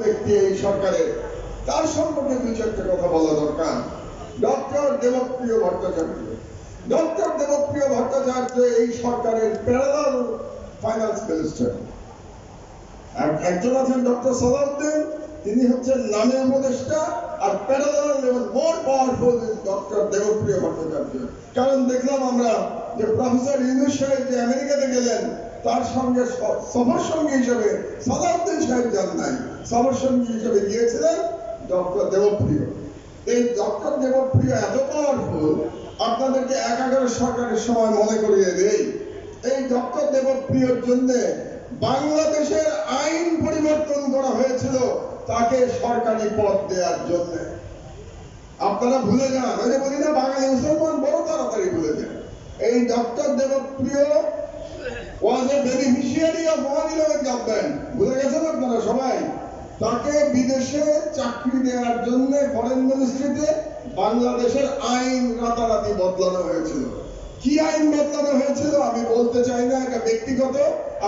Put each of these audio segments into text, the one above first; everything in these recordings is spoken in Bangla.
ব্যক্তি এই সরকারের তার সম্পর্কে দুই চারটে কথা বলা দরকার। ডক্টর দেবপ্রিয় ভট্টাচার্য। ডক্টর দেবপ্রিয় ভট্টাচার্য এই সরকারের প্যারালাল ফাইন্যান্স মিনিস্টার একজন আছেন ডক্টর সালাউদ্দিন, তিনি হচ্ছেন নামে উপদেষ্টা, আর প্যারালাল এবং more powerful doctor Debapriya Bhattacharya. কারণ দেখলাম আমরা যে প্রফেসর ইউনুস সাহেব যে আমেরিকাতে গেলেন তার সঙ্গে সফর সঙ্গী হিসেবে সালাউদ্দিন সাহেব যান নাই। সফর সঙ্গী হিসেবে গিয়েছিলেন ডক্টর দেবপ্রিয়। এই ডক্টর দেবপ্রিয় এত পাওয়ারফুল আপনাদেরকে এক এগারো সরকারের সময় মনে করিয়ে দেই। এই ডক্টর দেবপ্রিয়র জন্য বাংলাদেশের আইন পরিবর্তন করা হয়েছিল তাকে সরকারি পদ দেওয়ার জন্য। আপনারা ভুলে যান ওই যে বলি না, বাঙালি মুসলমান বড় তাড়াতাড়ি ভুলে যান। এই doctor Debapriya beneficiary of one eleven government ভুলে গেছেন আপনারা সবাই? তাকে বিদেশে চাকরি দেওয়ার জন্য ফরেন মিনিস্ট্রিতে বাংলাদেশের আইন রাতারাতি বদলানো হয়েছিল। কি আইন বদলানো হয়েছিল আমি বলতে চাই না, এটা ব্যক্তিগত,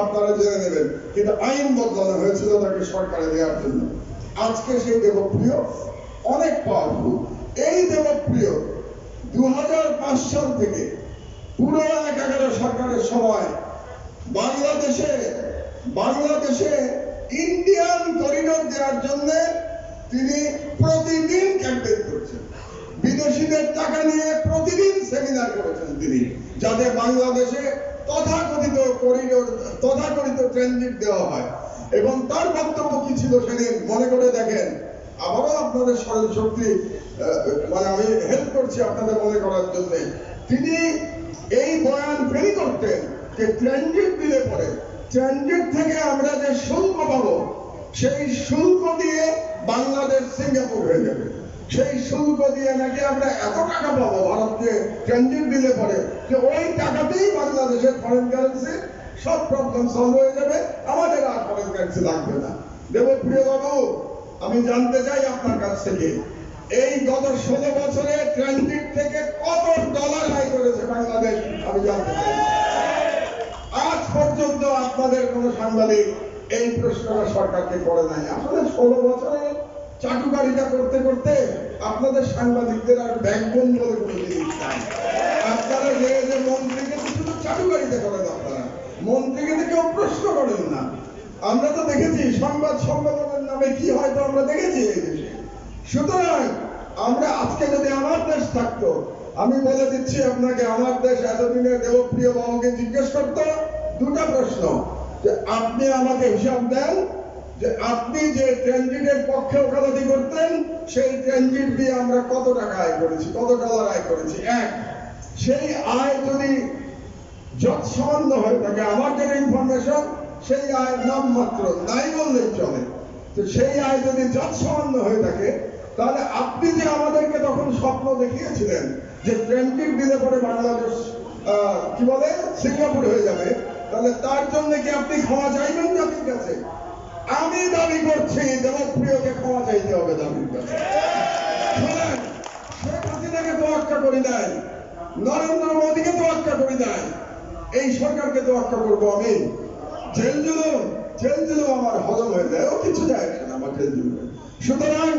আপনারা জেনে নেবেন। কিন্তু আইন বদলানো হয়েছিল তাকে সরকারে দেওয়ার জন্য। আজকে সেই দেবপ্রিয় অনেক পাওয়ারফুল এই দেবপ্রিয় দু সাল থেকে পুরো এক এগারো সরকারের সময় বাংলাদেশে বাংলাদেশে ইন্ডিয়ান করিডোর দেওয়ার জন্য তিনি প্রতিদিন ক্যাম্পেইন করছেন। বিদেশিদের টাকা নিয়ে প্রতিদিন সেমিনার করেছেন তিনি, যাতে বাংলাদেশে তথাকথিত করিডোর তথাকথিত ট্রানজিট দেওয়া হয়। এবং তার বক্তব্য কি ছিল সেদিন মনে করে দেখেন। আবারও আপনাদের স্মরণ শক্তি মানে আমি হেল্প করছি আপনাদের মনে করার জন্য। তিনি এই বয়ান ফেরি করতেন। যে ট্রানজিট দিলে পরে ট্রানজিট থেকে আমরা যে শুল্ক পাবো, সেই শুল্ক দিয়ে বাংলাদেশ সিঙ্গাপুর হয়ে যাবে। সেই শুল্ক দিয়ে নাকি আমরা এত টাকা পাবো ভারতকে ট্রানজিট দিলে পরে যে ওই টাকাতেই বাংলাদেশের ফরেন কারেন্সি সব প্রবলেম সলভ হয়ে যাবে। আমাদের আর ফরেন কারেন্সি লাগবে না। দেবপ্রিয় বাবু, আমি জানতে চাই আপনার কাছ থেকে, এই গত ষোলো বছরে ট্রানজিট থেকে কত ডলার আয় করেছে বাংলাদেশ? আমি জানতে চাই। পর্যন্ত আপনাদের কোন সাংবাদিক এই প্রশ্নটা সরকারকে করে নাই। আসলে ষোলো বছরে চাটুকারিতা করতে করতে আপনাদের সাংবাদিকদের আর ব্যাকবোন বলে কোনো জিনিস নাই। আপনারা যে যে মন্ত্রীকে শুধু চাটুকারিতা করেন আপনারা, মন্ত্রীকে তো কেউ প্রশ্ন করেন না। আমরা তো দেখেছি, সংবাদ সম্মেলনের নামে কি হয় তো আমরা দেখেছি এই দেশে। সুতরাং আমরা আজকে যদি আমার দেশ থাকতো, আমি বলে দিচ্ছি আপনাকে, আমার দেশ এতদিনে দেবপ্রিয় বাবুকে জিজ্ঞেস করতো দুটা প্রশ্ন, যে আপনি আমাকে হিসাব দেন যে আপনি যে ট্রানজিটের পক্ষে ওকালতি করতেন, সেই ট্রানজিট দিয়ে আমরা কত টাকা আয় করেছি, কত ডলার আয় করেছি? এক, সেই আয় যদি যত সামান্য হয়ে থাকে, আমার যেটা ইনফরমেশন সেই আয়ের নাম মাত্র নাই বললেই চলে। তো সেই আয় যদি যত সামান্য হয়ে থাকে, তাহলে আপনি যে আমাদেরকে তখন স্বপ্ন দেখিয়েছিলেন যে ট্রেনটিক দিলে পরে বাংলাদেশ কি বলে? সিঙ্গাপুর হয়ে যাবে তাহলে তার জন্য কি আপনি ক্ষমা চাইবেন জাতির কাছে? আমি দাবি করছি দেবপ্রিয়কে ক্ষমা চাইতে হবে জাতির কাছে। শেখ হাসিনাকে তোয়াক্কা করি নাই নরেন্দ্র মোদীকে তোয়াক্কা করি নাই এই সরকারকে তোয়াক্কা করব আমি। জেল জুলুম জেল জুলুম আমার হজম হয়ে যায়। ও কিছু যায় না, আমার জেল জুলুম সুতরাং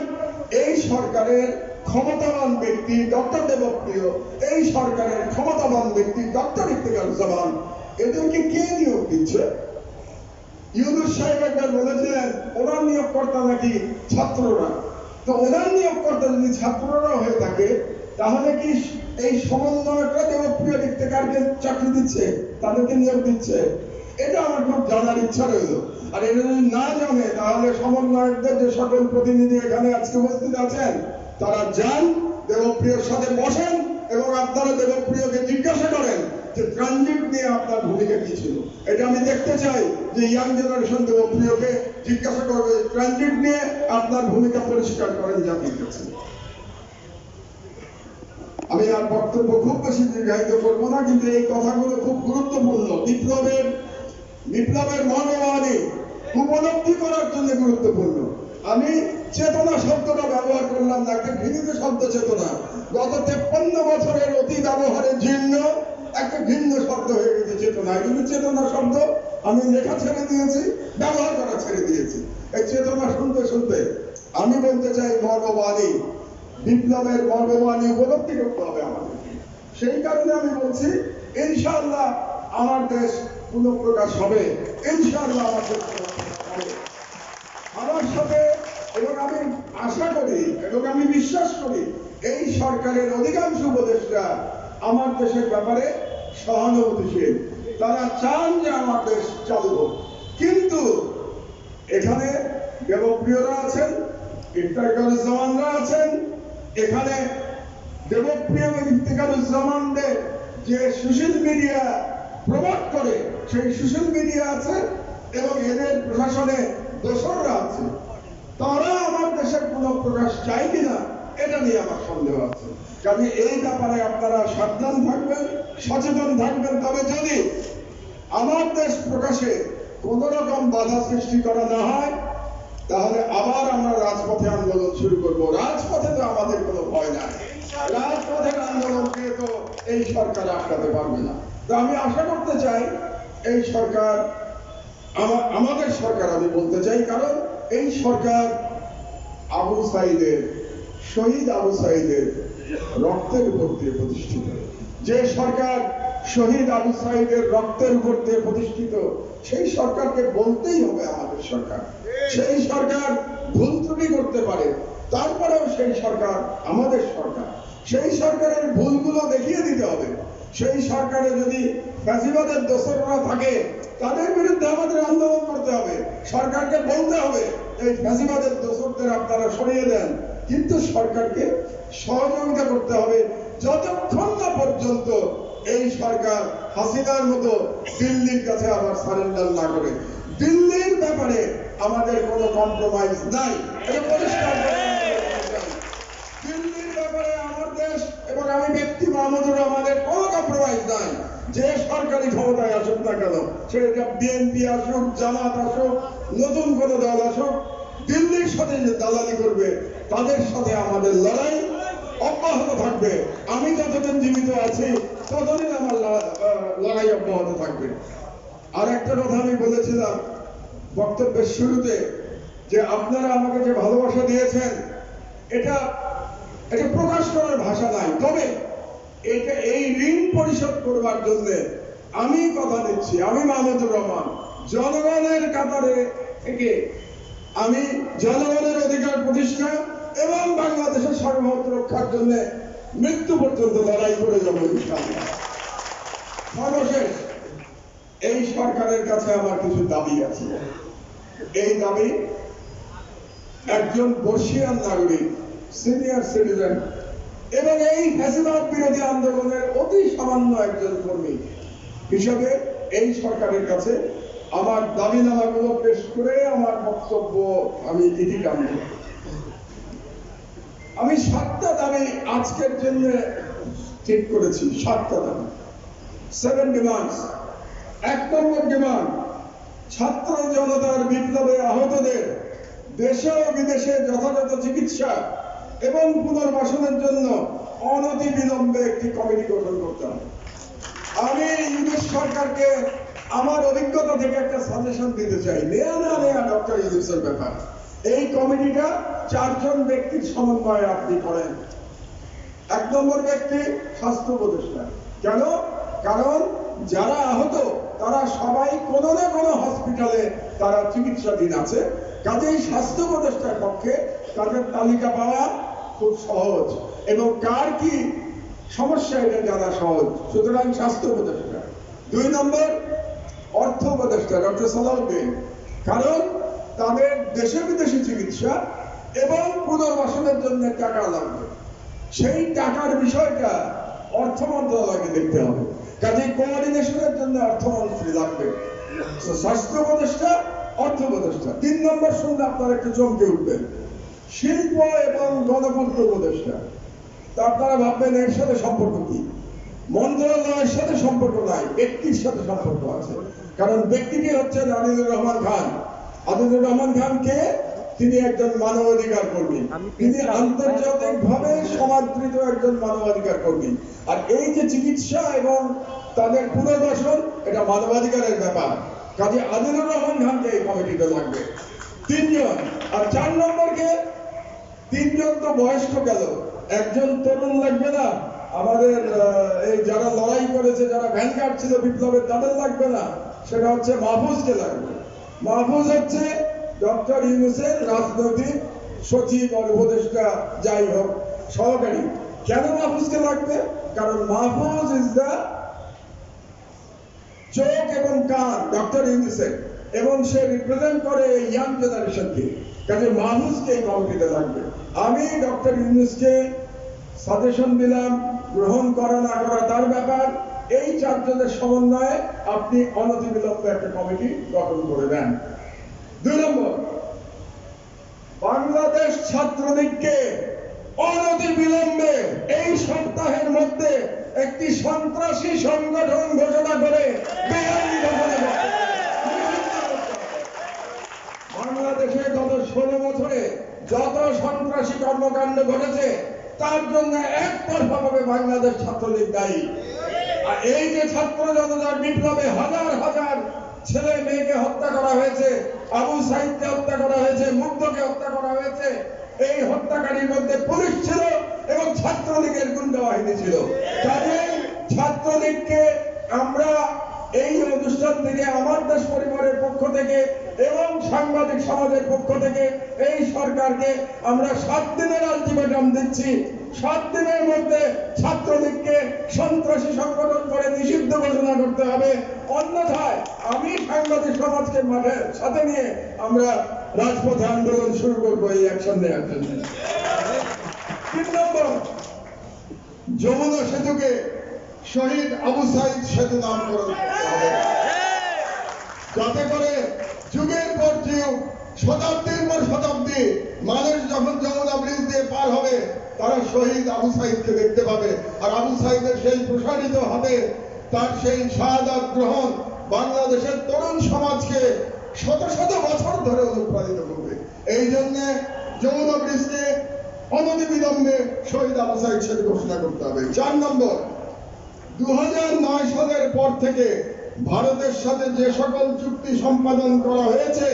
এই সরকারের ক্ষমতাবান ব্যক্তি ডক্টর দেবপ্রিয়, এই সরকারের ক্ষমতাবান ব্যক্তি ডক্টর ইফতেখারুজ্জামান এদেরকে কে নিয়োগ দিচ্ছে? ইউনুস সাহেব একবার বলেছিলেন, ওনার নিয়োগকর্তা নাকি ছাত্ররা? তো ওনার নিয়োগকর্তা যদি ছাত্ররা হয়ে থাকে, তাহলে কি এই সমন্বয়করা দেবপ্রিয় ইফতেখারকে চাকরি দিচ্ছে? তাদেরকে নিয়োগ দিচ্ছে। এটা আমার খুব জানার ইচ্ছা রইল। আর এটা যদি না জানে, তাহলে সমন্বয়কদের যে সকল প্রতিনিধি এখানে আজকে উপস্থিত আছেন, তারা যান, দেবপ্রিয়র সাথে বসেন এবং আপনারা দেবপ্রিয়কে জিজ্ঞাসা যে ট্রানজিট নিয়ে আপনার ভূমিকা কি ছিল? এটা আমি দেখতে চাই যে ইয়াং জেনারেশন দেবপ্রিয়কে জিজ্ঞাসা করবে ট্রানজিট নিয়ে আপনার ভূমিকা পরিষ্কার করেন জাতির কাছে। আমি আর বক্তব্য খুব বেশি দীর্ঘায়িত করব না, কিন্তু এই কথাগুলো খুব গুরুত্বপূর্ণ। বিপ্লবের বিপ্লবের মনোমানে উপলব্ধি করার জন্য গুরুত্বপূর্ণ। আমি চেতনা শব্দটা ব্যবহার করলাম না, একটা ঘৃণিত শব্দ চেতনা। গত তেপ্পান্ন বছরের অতি ব্যবহারের জন্য একটা ভিন্ন শব্দ হয়ে গেছে, চেতনা। কিন্তু চেতনা শব্দ আমি লেখা ছেড়ে দিয়েছি, ব্যবহার করা ছেড়ে দিয়েছি। এই চেতনা শুনতে শুনতে আমি বলতে চাই মর্মবাণী বিপ্লবের মর্মবাণী উপলব্ধি করতে হবে আমাদের সেই কারণে আমি বলছি, ইনশাআল্লাহ আমার দেশ পুনঃপ্রকাশ হবে। ইনশাআল্লাহ আমার দেশ আমার সাথে, এবং আমি আশা করি, এবং আমি বিশ্বাস করি, এই সরকারের অধিকাংশ উপদেষ্টা আমার দেশের ব্যাপারে সহানুভূতিশীল। তারা চান যে আমার দেশ চালু হোক। কিন্তু এখানে দেবপ্রিয়রা আছেন, ইফতারকারুজ্জামানরা আছেন, এখানে দেবপ্রিয় ইফতিকারুজ্জামানদের যে সোশ্যাল মিডিয়া প্রমোট করে, সেই সোশ্যাল মিডিয়া আছে এবং এদের প্রশাসনে দোসররা আছে। তারা আমার দেশের পুনঃপ্রকাশ চাই কিনা এটা নিয়ে আমার সন্দেহ আছে। কাজে এই ব্যাপারে আপনারা সাবধান থাকবেন, সচেতন থাকবেন। তবে যদি আমার দেশ প্রকাশে কোন রকম বাধা সৃষ্টি করা না হয়, তাহলে আবার আমরা রাজপথে আন্দোলন শুরু করব। রাজপথে তো আমাদের কোনো ভয় নাই। রাজপথের আন্দোলনকে তো এই সরকার আটকাতে পারবে না। তো আমি আশা করতে চাই, এই সরকার আমা- আমাদের সরকার আমি বলতে চাই, কারণ এই সরকার আবু সাইদের শহীদ আবু সাইদের রক্তের উপর দিয়ে প্রতিষ্ঠিত। যে সরকার শহীদ আবু সাইদের রক্তের উপর দিয়ে প্রতিষ্ঠিত, সেই সরকারকে বলতেই হবে আমাদের সরকার। সেই সরকার ভুল ত্রুটি করতে পারে, তারপরেও সেই সরকার আমাদের সরকার। সেই সরকারের ভুলগুলো দেখিয়ে দিতে হবে। সেই সরকারে যদি ফ্যাসিবাদের দোসররা থাকে, তাদের বিরুদ্ধে আমাদের আন্দোলন করতে হবে। সরকারকে বলতে হবে, এই ফ্যাসিবাদের দোসরদের আপনারা সরিয়ে দেন। কিন্তু সরকারকে সহযোগিতা করতে হবে যতক্ষণ না পর্যন্ত এই সরকার হাসিনার মতো দিল্লির কাছে আবার সারেন্ডার না করে। দিল্লির ব্যাপারে আমাদের কোনো কম্প্রোমাইজ নাই। পরিষ্কার দিল্লির আমার দেশ এবং আমি ব্যক্তি মাহমুদুর রহমানের কোনো কম্প্রোমাইজ নাই। যে সরকারি ক্ষমতায় আসুক না কেন, সেটা বিএনপি আসুক, জামাত আসুক, নতুন কোনো দল আসুক, দিল্লির সাথে দালালি করবে তাদের সাথে আমাদের লড়াই অব্যাহত থাকবে। আমি যতদিন জীবিত আছি, ততদিন আমার লড়াই অব্যাহত থাকবে। আর একটা কথা আমি বলেছিলাম বক্তব্যের শুরুতে, যে আপনারা আমাকে যে ভালোবাসা দিয়েছেন, এটা এটা প্রকাশ করার ভাষা নাই। তবে এটা এই ঋণ পরিশোধ করবার জন্য আমি কথা দিচ্ছি। আমি মাহমুদুর রহমান। জনগণের কাতারে থেকে আমি জনগণের অধিকার প্রতিষ্ঠা এবং বাংলাদেশের সার্বভৌমত্ব রক্ষার জন্য মৃত্যু পর্যন্ত লড়াই করে যাব ইনশাআল্লাহ। সর্বশেষ, এই সরকারের কাছে আমার কিছু দাবি আছে। এই দাবি, একজন বর্ষিয়ান নাগরিক, সিনিয়র সিটিজেন এবং এই ফ্যাসিবাদ বিরোধী আন্দোলনের অতি সামান্য একজন কর্মী হিসাবে এই সরকারের কাছে আমার দাবি দাবিনামাগুলো পেশ করে আমার বক্তব্য আমি ইতি টানব আমি সাতটা দাবি আজকের জন্য ঠিক করেছি, সাতটা দাবি সেভেন ডিমান্ডস এক নম্বর ডিমান্ড ছাত্র জনতার বিপ্লবে আহতদের দেশে ও বিদেশে যথাযথ চিকিৎসা এবং পুনর্বাসনের জন্য অনতি বিলম্বে একটি কমিটি গঠন করতে হবে। আমি ইউনিশ সরকারকে আমার অভিজ্ঞতা থেকে একটা সাজেশন দিতে চাই। নেয়া না নেয়া ডক্টর ইউনিসের ব্যাপার। এই কমিটিটা চারজন ব্যক্তির সমন্বয়ে আপনি করেন। এক নম্বর ব্যক্তি স্বাস্থ্য উপদেষ্টা। কেন? কারণ যারা আহত, তারা সবাই কোনো না কোনো হসপিটালে তারা চিকিৎসাধীন আছে। কাজেই স্বাস্থ্য উপদেষ্টার পক্ষে তাদের তালিকা পাওয়া খুব সহজ। এবং কার কি সমস্যা এটা জানা সহজ। সুতরাং স্বাস্থ্য উপদেষ্টা। দুই নম্বর অর্থ উপদেষ্টা, ডক্টর সালাউদ্দিন। কারণ তাদের দেশে বিদেশি চিকিৎসা এবং পুনর্বাসনের জন্য টাকা লাগবে। সেই টাকার বিষয়টা অর্থ মন্ত্রণালয়কে দেখতে হবে। কাজে কোঅর্ডিনেশনের জন্য অর্থমন্ত্রী লাগবে। স্বাস্থ্য উপদেষ্টা, অর্থ উপদেষ্টা। তিন নম্বর শুনলে আপনারা একটু চমকে উঠবেন। শিল্প এবং গণপূর্ত উপদেষ্টা। তা আপনারা ভাববেন, এর সাথে সম্পর্ক কি? মন্ত্রণালয়ের সাথে সম্পর্ক নাই, ব্যক্তির সাথে সম্পর্ক আছে। কারণ ব্যক্তিটি হচ্ছেন আদিলুর রহমান খান। আদিলুর রহমান খান কে তিনি একজন মানবাধিকার কর্মী। তিনি আন্তর্জাতিক ভাবে সমাদৃত একজন মানবাধিকার কর্মী। আর এই যে চিকিৎসা এবং তাদের পুনর্বাসন এটা মানবাধিকারের ব্যাপার। কাজে আদিলুর রহমান খানকে এই কমিটিতে লাগবে। তিনজন। আর চার নম্বরকে তিনজন তো বয়স্ক গেল। একজন তরুণ লাগবে না। আমাদের এই যারা লড়াই করেছে যারা ভ্যানগার্ড ছিল বিপ্লবের তাদের লাগবে না। সেটা হচ্ছে মাহফুজকে লাগবে। মাহফুজ হচ্ছে ডক্টর ইউনুসের রাজনৈতিক সচিব আর উপদেষ্টা, যাই হোক, সহকারী। কেন মাহফুজকে লাগবে? কারণ মাহফুজ ইজ দ্য চোখ এবং কান ডক্টর ইউনিসেফ এবং সে রিপ্রেজেন্ট করে ইয়াং জেনারেশনকে কাজে মাহফুজকে এই কমিটিতে লাগবে। আমি ডক্টর ইউনুসকে সাজেশন দিলাম, গ্রহণ করা না করা তার ব্যাপার। এই চারজনের সমন্বয়ে আপনি অনতিবিলম্বে একটা কমিটি গঠন করে দেন দুই নম্বর, বাংলাদেশ ছাত্রলীগকে অনতি বিলম্বে এই সপ্তাহের মধ্যে একটি সন্ত্রাসী সংগঠন ঘোষণা করে। বাংলাদেশে গত ষোলো বছরে যত সন্ত্রাসী কর্মকাণ্ড ঘটেছে, তার জন্য একতরফাভাবে বাংলাদেশ ছাত্রলীগ দায়ী আর এই যে ছাত্র জনতার বিপ্লবে হাজার হাজার ছেলে মেয়েকে হত্যা করা হয়েছে, আবু সাইদকে হত্যা করা হয়েছে মুগ্ধকে হত্যা করা হয়েছে, এই হত্যাকারীর মধ্যে পুলিশ ছিল এবং ছাত্রলীগের গুন্ডা বাহিনী ছিল। কাজেই ছাত্রলীগকে আমরা এই অনুষ্ঠান থেকে আমার দেশ পরিবারের পক্ষ থেকে এবং সাংবাদিক সমাজের পক্ষ থেকে এই সরকারকে আমরা সাত দিনের আলটিমেটাম দিচ্ছি। সাত দিনের মধ্যে ছাত্রলীগকে সন্ত্রাসী সংগঠন করে নিষিদ্ধ ঘোষণা করতে হবে। অন্যথায় আমি সাংবাদিক সমাজকে মাঠে, সাথে নিয়ে আমরা রাজপথে আন্দোলন শুরু করব এই অ্যাকশন নেওয়ার জন্য। তিন নম্বর, যমুনা সেতুকে শহীদ আবু সাইদ সেতু নামকরণ যাতে করে যুগের পর যুগ, শতাব্দীর পর শতাব্দী মানুষ যখন যমুনা হবে, তারা শহীদ আবু সাইদকে দেখতে পাবে। আর আবু সাইদের সেই প্রসারিত হাতে তার সেই শাহাদাত গ্রহণ বাংলাদেশের তরুণ সমাজকে শত শত বছর ধরে অনুপ্রাণিত করবে। এই জন্য যমুনা ব্রিজকে অনতিবিলম্বে শহীদ আবু সাইদ সেতু ঘোষণা করতে হবে। চার নম্বর দু সালের পর থেকে ভারতের সাথে যে সকল চুক্তি সম্পাদন করা হয়েছে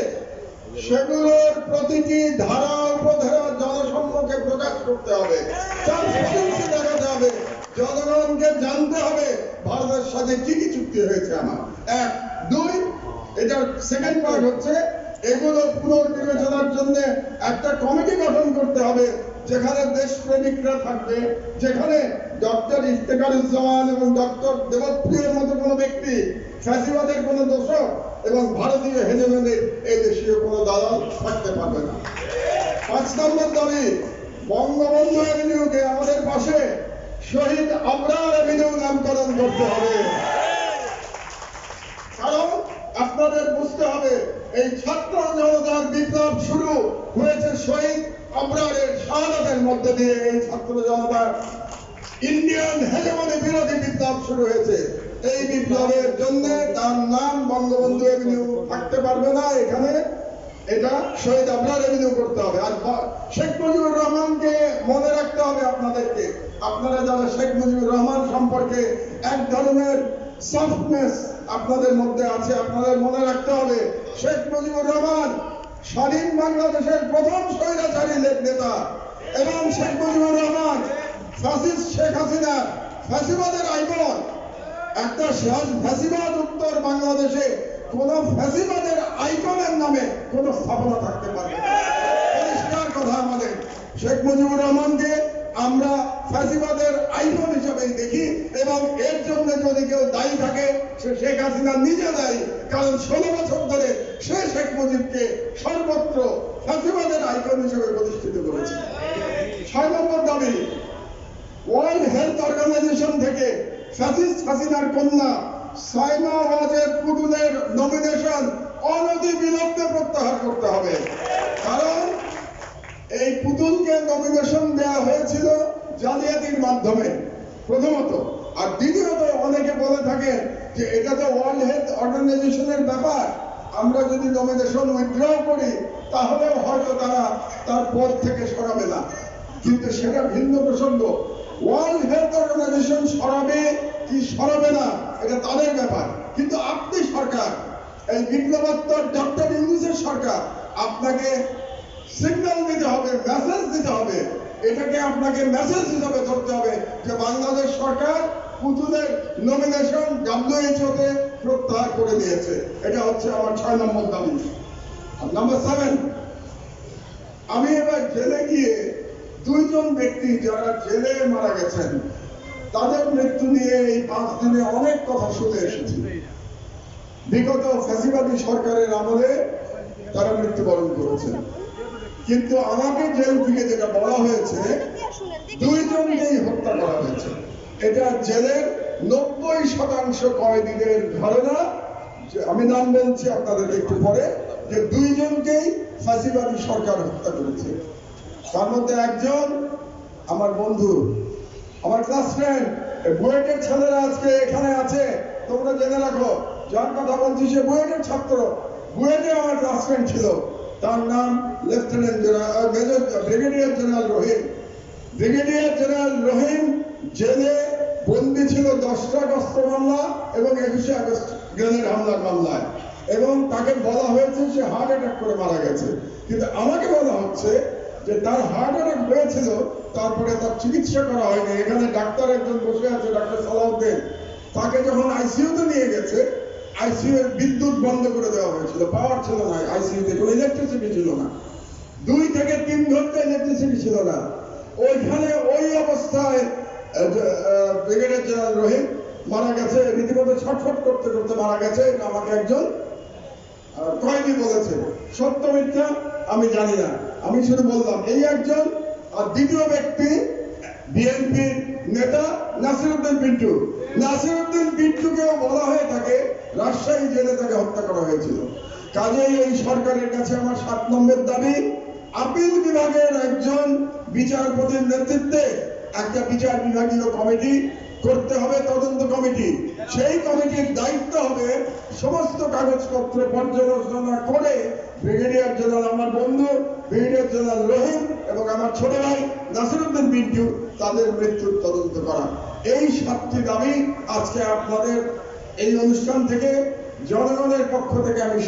সেগুলোর প্রতিটি ধারা উপধারা জনসম্মুখে প্রকাশ করতে হবে। দেখাতে হবে। জনগণকে জানতে হবে, ভারতের সাথে কি কি চুক্তি হয়েছে আমার। এক, দুই, এটার সেকেন্ড পার্ট হচ্ছে, এগুলো পুনর্বিবেচনার জন্য একটা কমিটি গঠন করতে হবে। যেখানে দেশপ্রেমিকরা থাকবে, যেখানে ডক্টর ইফতেখারুজ্জামান এবং ডক্টর দেবপ্রিয়ের মতো কোনো ব্যক্তি, ফ্যাসিবাদের কোনো দোষক এবং ভারতীয় হেজেমেনের এই দেশীয় কোনো দালাল থাকতে পারবে না। পাঁচ নম্বর দাবি, বঙ্গবন্ধু অ্যাভিনিউকে আমাদের পাশে শহীদ আবরার অ্যাভিনিউ নামকরণ করতে হবে। কারণ আপনাদের বুঝতে হবে, এই ছাত্র জনতার বিপ্লব শুরু হয়েছে শহীদ আবরারের শাহাদাতের মধ্যে দিয়ে এই ছাত্র জনতার ইন্ডিয়ান হেজমনি বিরোধী বিপ্লব শুরু হয়েছে। এই বিপ্লবের জন্য তার নাম বঙ্গবন্ধু এভিনিউ থাকতে পারবে না এখানে। এটা শহীদ আবরার এভিনিউ করতে হবে। আর শেখ মুজিবুর রহমানকে মনে রাখতে হবে আপনাদেরকে। আপনারা যারা শেখ মুজিবুর রহমান সম্পর্কে এক ধরনের সফটনেস আপনাদের মধ্যে আছে, আপনাদের মনে রাখতে হবে, শেখ মুজিবুর রহমান স্বাধীন বাংলাদেশের প্রথম স্বৈরাচারী নেতা এবং শেখ মুজিবুর রহমান ফাসিস শেখ হাসিনা, ফ্যাসিবাদের আইকন। একটা ফ্যাসিবাদ উত্তর বাংলাদেশে কোন ফ্যাসিবাদের আইকনের নামে কোন স্থাপনা থাকতে পারে পরিষ্কার কথা আমাদের। শেখ মুজিবুর রহমানকে আমরা ফ্যাসিবাদের আইকন হিসেবেই দেখি এবং এর জন্য যদি কেউ দায়ী থাকে, সে শেখ হাসিনা নিজে দায়ী। কারণ ষোলো বছর ধরে সে শেখ মুজিবকে সর্বত্র ফ্যাসিবাদের আইকন হিসেবে প্রতিষ্ঠিত করেছে। ছয় নম্বর দাবি, ওয়ার্ল্ড হেলথ অর্গানাইজেশন থেকে ফ্যাসিস্ট হাসিনার কন্যা সাইমা ওয়াজের পুতুলের নমিনেশন অনতি বিলম্বে প্রত্যাহার করতে হবে। কারণ এই পুতুলকে নমিনেশন দেওয়া হয়েছিল জালিয়াতির মাধ্যমে, প্রথমত। আর দ্বিতীয়ত, অনেকে বলে থাকেন যে এটা তো ওয়ার্ল্ড হেলথ অর্গানাইজেশনের ব্যাপার। আমরা যদি নমিনেশন উইথড্র করি, তাহলেও হয়তো তারা তার পদ থেকে সরাবে না। কিন্তু সেটা ভিন্ন প্রসঙ্গ। ওয়ার্ল্ড হেলথ অর্গানাইজেশন সরাবে কি সরাবে না, এটা তাদের ব্যাপার। কিন্তু আপনি সরকার, এই বিপ্লবোত্তর ডক্টর ইউনুসের সরকার, আপনাকে সিগন্যাল দিতে হবে মেসেজ দিতে হবে। এটাকে আপনাকে মেসেজ হিসাবে ধরতে হবে যে বাংলাদেশ সরকার পুতুলের নমিনেশন ডাব্লিউএইচও তে প্রত্যাহার করে দিয়েছে। এটা হচ্ছে আমার ছয় নম্বর দাবি। নাম্বার সেভেন আমি এবার জেলে গিয়ে দুইজন ব্যক্তি যারা জেলে মারা গেছেন, তাদের মৃত্যু নিয়ে এই পাঁচ দিনে অনেক কথা শুনে এসেছি। বিগত ফ্যাসিবাদী সরকারের আমলে তারা মৃত্যুবরণ করেছেন। কিন্তু আমাকে জেল থেকে যেটা বলা হয়েছে, দুইজনকেই হত্যা করা হয়েছে। এটা জেলের নব্বই শতাংশ কয়েদিদের ধারণা। আমি নাম বলছি আপনাদের একটু পরে, যে দুইজনকেই ফাঁসিবাদী সরকার হত্যা করেছে। তার মধ্যে একজন আমার বন্ধু, আমার ক্লাস ফ্রেন্ড বুয়েটের ছেলেরা আজকে এখানে আছে। তোমরা জেনে রাখো, যার কথা বলছি সে বুয়েটের ছাত্র। বুয়েটে আমার ক্লাস ফ্রেন্ড ছিল। তার নাম lieutenant general brigadier general Rahim. Brigadier general Rahim জেলে বন্দি ছিল দশটা আগস্ট মামলা এবং একুশে আগস্ট গ্রেনেড হামলার মামলায়। এবং তাকে বলা হয়েছে সে হার্ট অ্যাটাক করে মারা গেছে। কিন্তু আমাকে বলা হচ্ছে যে তার হার্ট অ্যাটাক হয়েছিল, তারপরে তার চিকিৎসা করা হয়নি। এখানে ডাক্তার একজন বসে আছে, ডাক্তার সালাউদ্দিন। তাকে যখন আইসিইউতে নিয়ে গেছে আইসিইউ এর বিদ্যুৎ বন্ধ করে দেওয়া হয়েছিল, পাওয়ার ছিল না আইসিইউতে কোনো ইলেকট্রিসিটি ছিল না। দুই থেকে তিন ঘণ্টা ইলেকট্রিসিটি ছিল না। ওইখানে ওই অবস্থায় ব্রিগেডিয়ার জেনারেল রহিম মারা গেছে, রীতিমতো ছটফট করতে করতে মারা গেছে আমাকে একজন কয়েদি বলেছে। সত্য মিথ্যা আমি জানি না। আমি শুধু বললাম, এই একজন আর দ্বিতীয় ব্যক্তি বিএনপির নেতা নাসিরউদ্দিন পিন্টু। নাসিরউদ্দিন পিন্টুকেও বলা হয়ে থাকে রাজশাহী জেলে তাকে হত্যা করা হয়েছিল। কাজেই এই সরকারের কাছে আমার সাত নম্বর দাবি, আপিল বিভাগের একজন বিচারপতির নেতৃত্বে একটা বিচার বিভাগীয় কমিটি করতে হবে, তদন্ত কমিটি। সেই কমিটির দায়িত্ব হবে সমস্ত কাগজপত্র পর্যালোচনা করে ব্রিগেডিয়ার জেনারেল আমার বন্ধু, ব্রিগেডিয়ার জেনারেল রহিম এবং আমার ছোট ভাই নাসিরুদ্দিন পিন্টু তাদের মৃত্যুর তদন্ত করা এই সাতটি দাবি আজকে আপনাদের এই অনুষ্ঠান থেকে জনগণের পক্ষ থেকে আমি